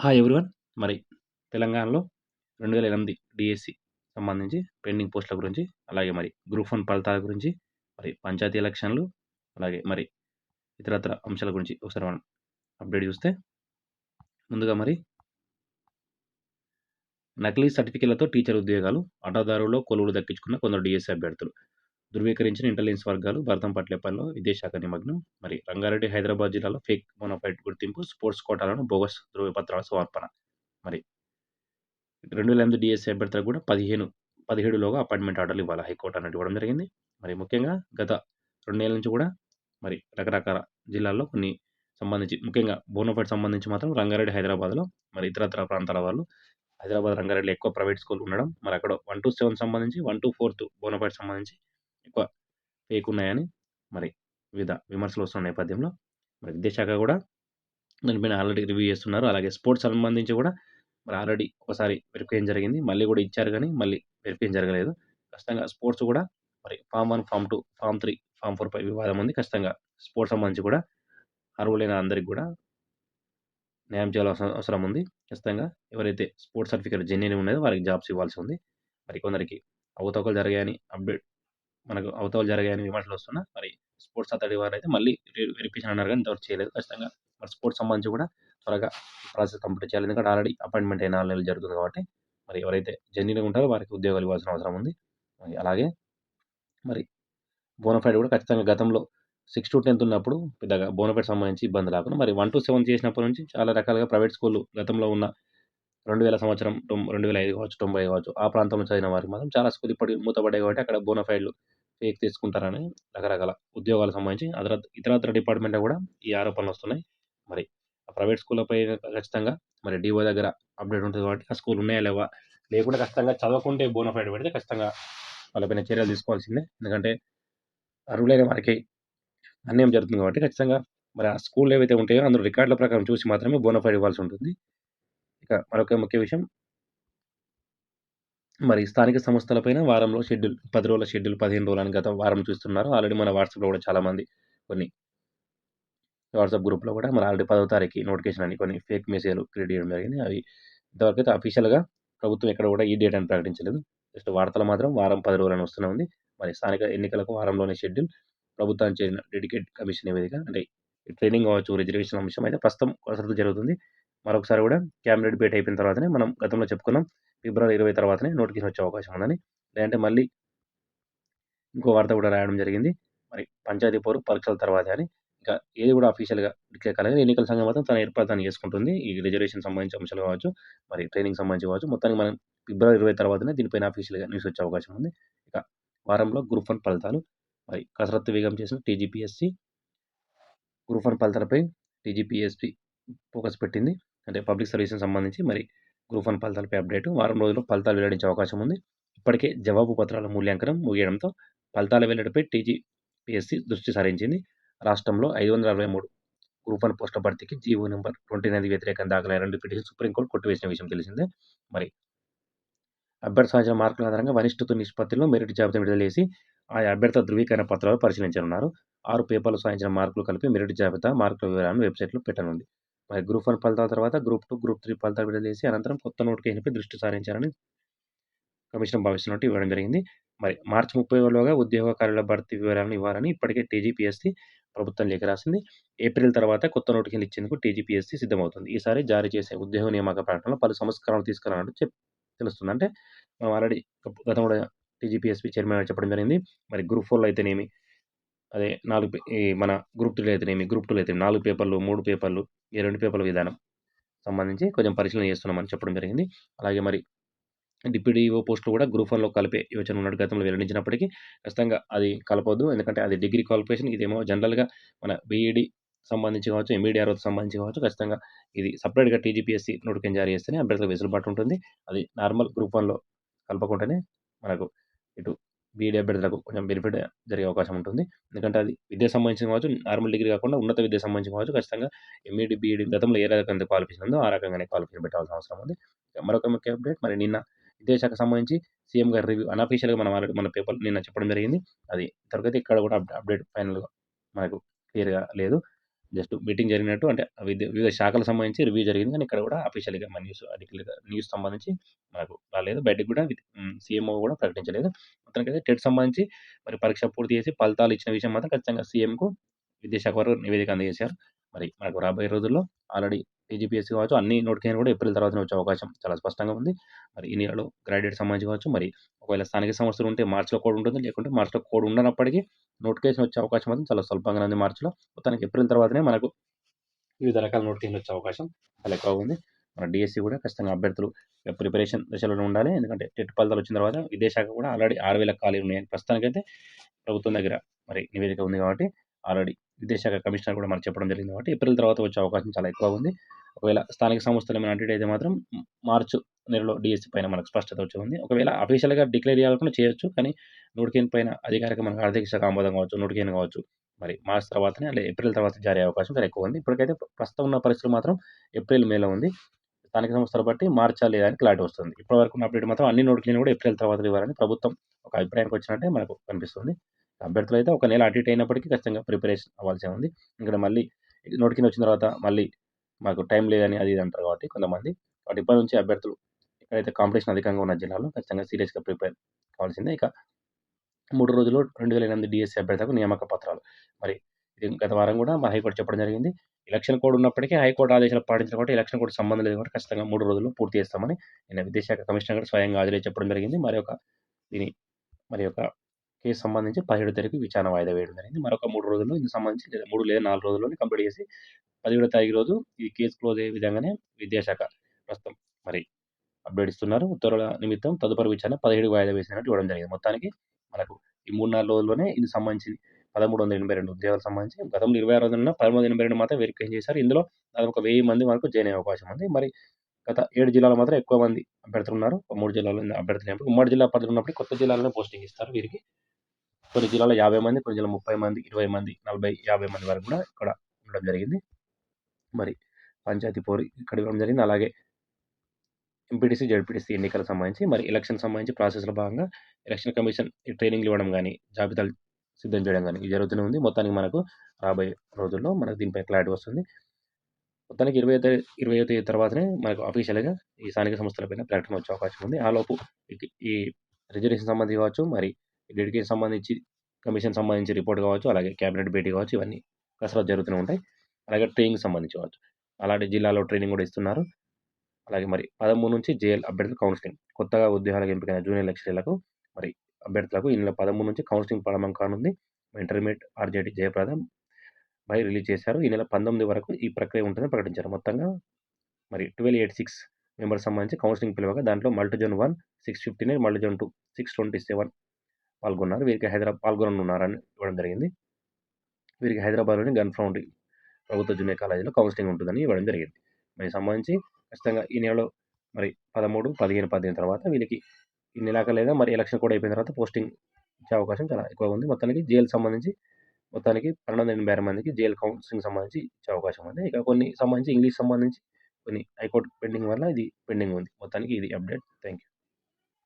Hi everyone మరి తెలంగాణలో రెండు వేల ఎనిమిది డిఎస్సి సంబంధించి పెండింగ్ పోస్టుల గురించి అలాగే మరి గ్రూప్ వన్ ఫలితాల గురించి మరి పంచాయతీ ఎలక్షన్లు అలాగే మరి ఇతరత్ర అంశాల గురించి ఒకసారి మనం అప్డేట్ చూస్తే ముందుగా మరి నకిలీ సర్టిఫికేట్లతో టీచర్ ఉద్యోగాలు అటాదారులో కొలువులు దక్కించుకున్న కొందరు డిఎస్సి అభ్యర్థులు. ధృవీకరించిన ఇంటెలిజెన్స్ వర్గాలు భరతం పట్లేపల్లిలో విదేశాఖ నిమగ్నం. మరి రంగారెడ్డి హైదరాబాద్ జిల్లాలో ఫేక్ మోనోఫైట్ గుర్తింపు స్పోర్ట్స్ కోటాలను బోగస్ ధృవపత్రాల సమర్పణ. మరి రెండు వేల ఎనిమిది డిఎస్సీ అభ్యర్థులకు కూడా పదిహేను పదిహేడులోగా అపాయింట్మెంట్ ఆర్డర్లు ఇవ్వాలి హైకోర్టు అన్నట్టు ఇవ్వడం జరిగింది. మరి ముఖ్యంగా గత రెండేళ్ళ నుంచి కూడా మరి రకరకాల జిల్లాల్లో కొన్ని సంబంధించి ముఖ్యంగా బోనోఫైట్ సంబంధించి మాత్రం రంగారెడ్డి హైదరాబాద్లో మరి ఇతరత్ర ప్రాంతాల వాళ్ళు హైదరాబాద్ రంగారెడ్డిలో ఎక్కువ ప్రైవేట్ స్కూల్ ఉండడం మరి అక్కడ వన్ టు సెవెన్ సంబంధించి one two fourth bona fide సంబంధించి ఎక్కువ ఫేక్ ఉన్నాయని మరి వివిధ విమర్శలు వస్తున్న నేపథ్యంలో మరి విద్యాశాఖ కూడా దానిపైన ఆల్రెడీ రివ్యూ చేస్తున్నారు. అలాగే స్పోర్ట్స్ సంబంధించి కూడా మరి ఆల్రెడీ ఒకసారి వెరిఫికేషన్ జరిగింది. మళ్ళీ కూడా ఇచ్చారు కానీ మళ్ళీ వెరిఫికేషన్ జరగలేదు. ఖచ్చితంగా స్పోర్ట్స్ కూడా మరి form one form two form three form four పై వివాదం ఉంది. ఖచ్చితంగా స్పోర్ట్స్ సంబంధించి కూడా అర్హులైన అందరికి కూడా న్యాయం చేయాల్సిన అవసరం ఉంది. ఖచ్చితంగా ఎవరైతే స్పోర్ట్స్ సర్టిఫికేట్ జెన్యున్ ఉన్నదో వారికి జాబ్స్ ఇవ్వాల్సి ఉంది. మరి కొందరికి అవతవకలు జరిగాయని అప్డేట్ మనకు అవతలు జరిగాయని విమర్శలు వస్తున్నా మరి స్పోర్ట్స్ అథారిటీ వారు అయితే మళ్ళీ వెరిఫికేషన్ అన్నారు కానీ ఇంతవరకు చేయలేదు. ఖచ్చితంగా మరి స్పోర్ట్స్ సంబంధించి కూడా త్వరగా ప్రాసెస్ కంప్లీట్ చేయాలి. ఎందుకంటే ఆల్రెడీ అపాయింట్మెంట్ అయిన నెలలు జరుగుతుంది కాబట్టి మరి ఎవరైతే జర్నీలో ఉంటారో వారికి ఉద్యోగాలు ఇవ్వాల్సిన అవసరం ఉంది. అలాగే మరి బోనఫైడ్ కూడా ఖచ్చితంగా గతంలో సిక్స్ టు టెన్త్ ఉన్నప్పుడు పెద్దగా బోనఫైడ్ సంబంధించి ఇబ్బంది లేకుండా మరి వన్ టు సెవెన్ చేసినప్పటి నుంచి చాలా రకాలుగా ప్రైవేట్ స్కూళ్ళు గతంలో ఉన్న రెండు వేల సంవత్సరం రెండు వేల ఐదు కావచ్చు తొంభై కావచ్చు ఆ ప్రాంతంలో చదివిన వారికి మాత్రం చాలా స్కూల్ ఇప్పటి మూతపడ్డాయి కాబట్టి అక్కడ బోనఫైడ్లు ఫేక్ తీసుకుంటారని రకరకాల ఉద్యోగాలకు సంబంధించి అదర ఇతరత్ర డిపార్ట్మెంట్లో కూడా ఈ ఆరోపణలు వస్తున్నాయి. మరి ప్రైవేట్ స్కూళ్ళపై ఖచ్చితంగా మరి డిఓ దగ్గర అప్డేట్ ఉంటుంది కాబట్టి ఆ స్కూల్ ఉన్నాయా లేవా? లేకుండా ఖచ్చితంగా చదవకుంటే బోనఫైడ్ పెడితే ఖచ్చితంగా వాళ్ళపైన చర్యలు తీసుకోవాల్సిందే. ఎందుకంటే అర్హులైన వారికి అన్యాయం జరుగుతుంది కాబట్టి ఖచ్చితంగా మరి ఆ స్కూల్ ఏవైతే ఉంటాయో అందులో రికార్డుల ప్రకారం చూసి మాత్రమే బోనఫైడ్ ఇవ్వాల్సి ఉంటుంది. ఇక మరొక ముఖ్య విషయం. మరి స్థానిక సంస్థలపైన వారంలో షెడ్యూల్ పది రోజుల షెడ్యూల్ పదిహేను రోజులని గత వారం చూస్తున్నారు. ఆల్రెడీ మన వాట్సాప్లో కూడా చాలామంది కొన్ని వాట్సాప్ గ్రూప్లో కూడా మరి ఆల్రెడీ పదవ తారీఖు నోటిఫికేషన్ అని కొన్ని ఫేక్ మెసేజ్లు క్రియేట్ చేయడం జరిగింది. అవి ఇంతవరకు అయితే అఫీషియల్గా ప్రభుత్వం ఎక్కడ కూడా ఈ డేట్ అని ప్రకటించలేదు. జస్ట్ వార్తలు మాత్రం వారం పది రోజులని వస్తూనే ఉంది. మరి స్థానిక ఎన్నికలకు వారంలోనే షెడ్యూల్ ప్రభుత్వానికి చేసిన డెడికేట్ కమిషన్ నివేదిక అంటే ట్రైనింగ్ కావచ్చు రిజర్వేషన్ అంశం అయితే ప్రస్తుతం కొనసాగుతూ జరుగుతుంది. మరొకసారి కూడా క్యాబినెట్ బేట్ అయిపోయిన తర్వాతనే మనం గతంలో చెప్పుకున్నాం ఫిబ్రవరి ఇరవై తర్వాతనే నోటిఫికేషన్ వచ్చే అవకాశం ఉందని. లేదంటే మళ్ళీ ఇంకో వార్త కూడా రాయడం జరిగింది. మరి పంచాయతీ పోరు పరీక్షల తర్వాత అని. ఇంకా ఏది కూడా అఫీషియల్గా డిక్లేర్ కాలేదు. ఎన్నికల సంఘం మాత్రం తన ఏర్పాటు చేసుకుంటుంది. ఈ రిజర్వేషన్ సంబంధించిన అంశాలు కావచ్చు మరి ట్రైనింగ్ సంబంధించి కావచ్చు. మొత్తానికి మనం ఫిబ్రవరి ఇరవై తర్వాతనే దీనిపైన అఫీషియల్గా న్యూస్ వచ్చే అవకాశం ఉంది. ఇక వారంలో గ్రూప్ వన్ ఫలితాలు. మరి కసరత్తు వేగం చేసిన టీజీపీఎస్సీ గ్రూప్ వన్ ఫలితాలపై టీజీపీఎస్సీ ఫోకస్ పెట్టింది. అంటే పబ్లిక్ సర్వీసెస్ సంబంధించి మరి గ్రూప్ వన్ ఫలితాలపై అప్డేట్ వారం రోజుల్లో ఫలితాలు వెల్లడించే అవకాశం ఉంది. ఇప్పటికే జవాబు పత్రాల మూల్యాంకనం ముగియడంతో ఫలితాల వెల్లడిపై టీజీపీఎస్సీ దృష్టి సారించింది. రాష్ట్రంలో ఐదు వందల అరవై మూడు గ్రూప్ వన్ పోస్టుల భర్తీకి జీవో నెంబర్ ట్వంటీ నైన్ వ్యతిరేకంగా దాఖలైన రెండు పిటిషన్ సుప్రీంకోర్టు కొట్టివేసిన విషయం తెలిసిందే. మరి అభ్యర్థి సాధించిన మార్కుల ఆధారంగా వనిష్ఠత నిష్పత్తిలో మెరిట్ జాబితా విడుదల చేసి ఆయా అభ్యర్థి ధృవీకరణ పత్రాలు పరిశీలించనున్నారు. ఆరు పేపర్లు సాధించిన మార్కులు కలిపి మెరిట్ జాబితా మార్కుల వివరాలను వెబ్సైట్లో పెట్టనుంది. మరి గ్రూప్ వన్ ఫలితాల తర్వాత గ్రూప్ టూ గ్రూప్ త్రీ ఫలితాలు విడుదల చేసి అనంతరం కొత్త నోటిఫికేషన్పై దృష్టి సారించాలని కమిషన్ భావిస్తున్నట్టు ఇవ్వడం జరిగింది. మరి మార్చి ముప్పై లోగా ఉద్యోగ కార్యాలయ భర్తీ వివరాలను ఇవ్వాలని ఇప్పటికే టీజీపీఎస్సీ ప్రభుత్వం లేఖ రాసింది. ఏప్రిల్ తర్వాత కొత్త నోటిఫికేషన్ ఇచ్చేందుకు టీజీపీఎస్సీ సిద్ధమవుతుంది. ఈసారి జారీ చేసే ఉద్యోగ నియామక ప్రకటనలో పలు సంస్కరణలు తీసుకురానట్టు చెప్ తెలుస్తుంది. అంటే మనం ఆల్రెడీ గతంలో టీజీపీఎస్పీ చైర్మన్ చెప్పడం జరిగింది. మరి గ్రూప్ ఫోర్లో అయితేనేమి? అదే నాలుగు ఈ మన గ్రూప్ త్రీలో అయితేనేమి గ్రూప్ టూలో అయితే నాలుగు పేపర్లు మూడు పేపర్లు ఈ రెండు పేపర్ల విధానం సంబంధించి కొంచెం పరిశీలన చేస్తున్నామని చెప్పడం జరిగింది. అలాగే మరి డిప్యూటీఓ పోస్టులు కూడా గ్రూప్ వన్లో కలిపే యోచన ఉన్నట్టు గతంలో వెల్లడించినప్పటికీ ఖచ్చితంగా అది కలపొద్దు. ఎందుకంటే అది డిగ్రీ క్వాలిఫికేషన్ ఇదేమో జనరల్గా మన బీఈడి సంబంధించి కావచ్చు ఎంఈడిఆర్ఓకి సంబంధించి కావచ్చు ఖచ్చితంగా ఇది సపరేట్గా టీజీపీఎస్సీ నోటిఫికేషన్ జారీ చేస్తేనే అభ్యర్థులకు వెసులుబాటు ఉంటుంది. అది నార్మల్ గ్రూప్ వన్లో కలపకుండానే మనకు ఇటు బీఈడీ అభ్యర్థులకు కొంచెం బెనిఫిట్ జరిగే అవకాశం ఉంటుంది ఎందుకంటే అది విద్యకు సంబంధించిన కావచ్చు నార్మల్ డిగ్రీ కాకుండా ఉన్నత విద్య సంబంధించిన కావచ్చు ఖచ్చితంగా ఎంఈడి బీఈడి గతంలో ఏ రకంగా క్వాలిఫికేషన్ ఉందో ఆ రకంగానే క్వాలిఫికేషన్ పెట్టాల్సిన అవసరం ఉంది మరొక ముఖ్య అప్డేట్ మరి నిన్న విద్యాశాఖ సంబంధించి సీఎం గారి రివ్యూ అన్అఫీషియల్గా మనం మన పేపర్ నిన్న చెప్పడం జరిగింది అది తరగతి ఇక్కడ కూడా అప్డేట్ ఫైనల్గా మనకు క్లియర్గా లేదు జస్ట్ మీటింగ్ జరిగినట్టు అంటే వివిధ వివిధ శాఖలకు సంబంధించి రివ్యూ జరిగింది. కానీ ఇక్కడ కూడా అఫీషియల్‌గా మన న్యూస్ ఆర్టికల్‌గా న్యూస్ సంబంధించి మనకు రాలేదు. బయటకు కూడా సీఎంఓ కూడా ప్రకటించలేదు. మొత్తానికైతే టెట్ సంబంధించి మరి పరీక్ష పూర్తి చేసి ఫలితాలు ఇచ్చిన విషయం మాత్రం ఖచ్చితంగా సీఎంకు విద్యాశాఖ వారు నివేదిక అందజేశారు. మరి మనకు రాబోయే రోజుల్లో ఆల్రెడీ టీజీపీఎస్సీ కావచ్చు అన్ని నోటిఫికేషన్ కూడా ఏప్రిల్ తర్వాత వచ్చే అవకాశం చాలా స్పష్టంగా ఉంది. మరి ఈ నెలలో గ్రాడ్యుయేట్ సంబంధించి కావచ్చు మరి ఒకవేళ స్థానిక సంస్థలు ఉంటే మార్చిలో కోడ్ ఉంటుంది. లేకుంటే మార్చిలో కోడ్ ఉండనప్పటికీ నోటిఫికేషన్ వచ్చే అవకాశం మాత్రం చాలా స్వల్పంగా ఉంది మార్చిలో మొత్తానికి ఏప్రిల్ తర్వాతనే మనకు వివిధ రకాల నోటిఫికేషన్ వచ్చే అవకాశం చాలా ఎక్కువ ఉంది. మన డిఎస్సి కూడా ఖచ్చితంగా అభ్యర్థులు ప్రిపరేషన్ దశలో ఉండాలి. ఎందుకంటే టెట్ ఫలితాలు వచ్చిన తర్వాత విదేశాఖ కూడా ఆల్రెడీ ఆరు వేల ఖాళీలు ఉన్నాయని ప్రస్తుతానికైతే ప్రభుత్వం దగ్గర మరి నివేదిక ఉంది కాబట్టి ఆల్రెడీ విదేశాఖ కమిషనర్ కూడా మనం చెప్పడం జరిగింది కాబట్టి ఏప్రిల్ తర్వాత వచ్చే అవకాశం చాలా ఎక్కువగా ఉంది. ఒకవేళ స్థానిక సంస్థలు ఏమైనా అటు అయితే మాత్రం మార్చు నెలలో డిఎస్సి పైన మనకు స్పష్టత వచ్చే ఉంది. ఒకవేళ అఫీషియల్‌గా డిక్లేర్ చేయాలనుకున్నా చేయొచ్చు. కానీ నూటికేన్ పైన అధికారిక మనకు ఆర్థిక శాఖ ఆమోదం కావచ్చు, నూటికేన్ కావచ్చు మరి మార్చ్ తర్వాతనే అంటే ఏప్రిల్ తర్వాత జారీ అవకాశం చాలా ఎక్కువ ఉంది. ఇప్పటికైతే ప్రస్తుతం ఉన్న పరిస్థితులు మాత్రం ఏప్రిల్, మేలో ఉంది. స్థానిక సంస్థలు బట్టి మార్చా లేదా అని క్లారిటీ వస్తుంది. ఇప్పటివరకు ఉన్న అప్డేట్ మాత్రం అన్ని నోటిఫికేషన్ కూడా ఏప్రిల్ తర్వాత ఇవ్వాలని ప్రభుత్వం ఒక అభిప్రాయానికి వచ్చినట్టే మనకు కనిపిస్తుంది. అభ్యర్థులు అయితే ఒక నెల అటు అయినప్పటికీ ఖచ్చితంగా ప్రిపరేషన్ అవ్వాల్సి ఉంది. ఇక్కడ మళ్ళీ నోటిఫికేషన్ వచ్చిన తర్వాత మళ్ళీ మాకు టైం లేదని అది ఇది అంటారు కాబట్టి కొంతమంది. వాటి ఇప్పటి నుంచి అభ్యర్థులు ఎక్కడైతే కాంపిటీషన్ అధికంగా ఉన్న జిల్లాలో ఖచ్చితంగా సీరియస్‌గా ప్రిపేర్ కావాల్సిందే. ఇక మూడు రోజుల్లో 2008 డీఎస్సీ అభ్యర్థులకు నియామక పత్రాలు. మరి ఇది గత వారం కూడా మా హైకోర్టు చెప్పడం జరిగింది. ఎలక్షన్ కోడ్ ఉన్నప్పటికీ హైకోర్టు ఆదేశాలు పాటించిన కాబట్టి ఎలక్షన్ కోడ్ సంబంధం లేదు కాబట్టి ఖచ్చితంగా మూడు రోజుల్లో పూర్తి చేస్తామని నిన్న విద్యాశాఖ కమిషనర్ గారు స్వయంగా హాజరై చెప్పడం జరిగింది. మరి ఒక దీని మరి యొక్క కేసు సంబంధించి 17 తారీఖు విచారణ వాయిదా వేయడం జరిగింది. మరొక మూడు రోజుల్లో ఇందుకు సంబంధించి లేదా 3 లేదా నాలుగు రోజుల్లోనే కంప్లీట్ చేసి 17 తారీఖు రోజు ఈ కేసు క్లోజ్ అయ్యే విధంగానే విద్యాశాఖ ప్రస్తుతం మరి అప్డేట్ ఇస్తున్నారు. ఉత్తర్వుల నిమిత్తం తదుపరి విచారణ 17కి వాయిదా వేసినట్టు ఇవ్వడం జరిగింది. మొత్తానికి మనకు ఈ 3, 4 రోజుల్లోనే ఇందుకు సంబంధించి 1382 ఉద్యోగాలకు సంబంధించి గతంలో 26 వందలున్న 1382 మాత్రం వెరిఫికేషన్ చేశారు. ఇందులో దాదాపు ఒక వెయ్యి మంది వరకు జాయిన్ అయ్యే అవకాశం ఉంది. మరి గత ఏడు జిల్లాలో మాత్రం ఎక్కువ మంది అభ్యర్థులు ఉన్నారు. ఒక 3 జిల్లాలో అభ్యర్థులు ఉమ్మడి జిల్లా పరిధిలో ఉన్నప్పుడు కొత్త జిల్లాలోనే పోస్టింగ్ ఇస్తారు వీరికి. కొన్ని జిల్లాలో 50 మంది, కొన్ని జిల్లాలో 30 మంది, 20 మంది, 40, 50 మంది వరకు కూడా ఇక్కడ ఉండడం జరిగింది. మరి పంచాయతీ పోరు ఇక్కడ ఇవ్వడం జరిగింది. అలాగే ఎంపీటీసీ, జడ్పీటీసీ ఎన్నికలకు సంబంధించి మరి ఎలక్షన్ సంబంధించి ప్రాసెస్‌లో భాగంగా ఎలక్షన్ కమిషన్ ట్రైనింగ్‌లు ఇవ్వడం కానీ జాబితాలు సిద్ధం చేయడం కానీ ఇది జరుగుతూనే ఉంది. మొత్తానికి మనకు రాబోయే రోజుల్లో మనకు దీనిపై క్లారిటీ వస్తుంది. మొత్తానికి ఇరవై ఇరవై తేదీ తర్వాతనే మనకు అఫీషియల్‌గా ఈ స్థానిక సంస్థల పైన ప్రకటన వచ్చే అవకాశం ఉంది. ఆలోపు ఈ రిజర్వేషన్ సంబంధించి కావచ్చు, మరి డెడికేషన్ సంబంధించి కమిషన్ సంబంధించి రిపోర్ట్ కావచ్చు, అలాగే క్యాబినెట్ భేటీ కావచ్చు ఇవన్నీ కసరత్తు జరుగుతూనే ఉంటాయి. అలాగే ట్రైనింగ్ సంబంధించి కావచ్చు. అలాంటి జిల్లాలో ట్రైనింగ్ కూడా ఇస్తున్నారు. అలాగే మరి 13 నుంచి జేఎల్ అభ్యర్థుల కౌన్సిలింగ్ కొత్తగా ఉద్యోగాలకు ఎంపికైన జూనియర్ లెక్చరర్లకు మరి అభ్యర్థులకు ఈ నెల 13 నుంచి కౌన్సిలింగ్ ప్రారంభం కానుంది. Intermediate RJD Jayaprada by release చేశారు. ఈ నెల 19 వరకు ఈ ప్రక్రియ ఉంటుందని ప్రకటించారు. మొత్తంగా మరి 1286 మెంబర్స్ సంబంధించి కౌన్సిలింగ్ పిలవగా దాంట్లో మల్టీజోన్ 1 659, మల్టీజోన్ 2 627 పాల్గొన్నారు. వీరికి హైదరాబాద్ పాల్గొననున్నారని ఇవ్వడం జరిగింది. వీరికి హైదరాబాద్‌లోని గన్ ఫౌండరీ ప్రభుత్వ జూనియర్ కాలేజీలో కౌన్సిలింగ్ ఉంటుందని ఇవ్వడం జరిగింది. మరి సంబంధించి ఖచ్చితంగా ఈ నెలలో మరి 13, 15, 18 తర్వాత వీళ్ళకి ఈ నెలాఖరు లేదా మరి ఎలక్షన్ కూడా అయిపోయిన తర్వాత పోస్టింగ్ ఇచ్చే అవకాశం చాలా ఎక్కువగా ఉంది. మొత్తానికి జైలు సంబంధించి మొత్తానికి 1286 మందికి జైలు కౌన్సిలింగ్ సంబంధించి ఇచ్చే అవకాశం ఉంది. ఇక కొన్ని సంబంధించి ఇంగ్లీష్ సంబంధించి కొన్ని హైకోర్టు పెండింగ్ వల్ల ఇది పెండింగ్ ఉంది. మొత్తానికి ఇది అప్డేట్. Thank you.